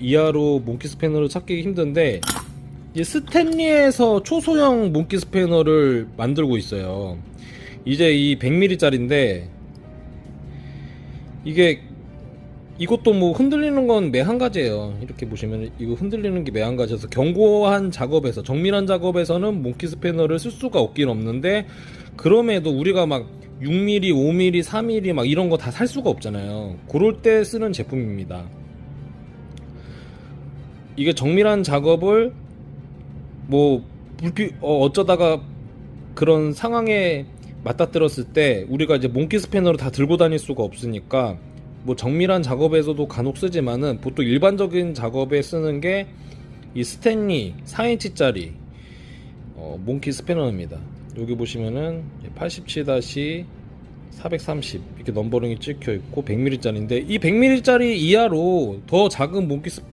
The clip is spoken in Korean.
이하로 몽키 스패너를 찾기 힘든데 이 스탠리에서 초소형 몽키 스패너를 만들고 있어요. 이제 이 100mm짜리인데 이게 이것도 뭐 흔들리는 건 매 한 가지예요. 이렇게 보시면 이거 흔들리는 게 매 한 가지여서 견고한 작업에서 정밀한 작업에서는 몽키 스패너를 쓸 수가 없긴 없는데 그럼에도 우리가 막 6mm, 5mm, 4mm 막 이런 거 다 살 수가 없잖아요. 그럴 때 쓰는 제품입니다. 이게 정밀한 작업을 뭐 불피 어, 어쩌다가 그런 상황에 맞닥뜨렸을 때 우리가 이제 몽키 스패너를 다 들고 다닐 수가 없으니까 뭐 정밀한 작업에서도 간혹 쓰지만은 보통 일반적인 작업에 쓰는 게 이 스탠리 4인치짜리 어, 몽키 스패너입니다. 여기 보시면은 87-430 이렇게 넘버링이 찍혀 있고 100mm짜리인데 이 100mm짜리 이하로 더 작은 몽키 스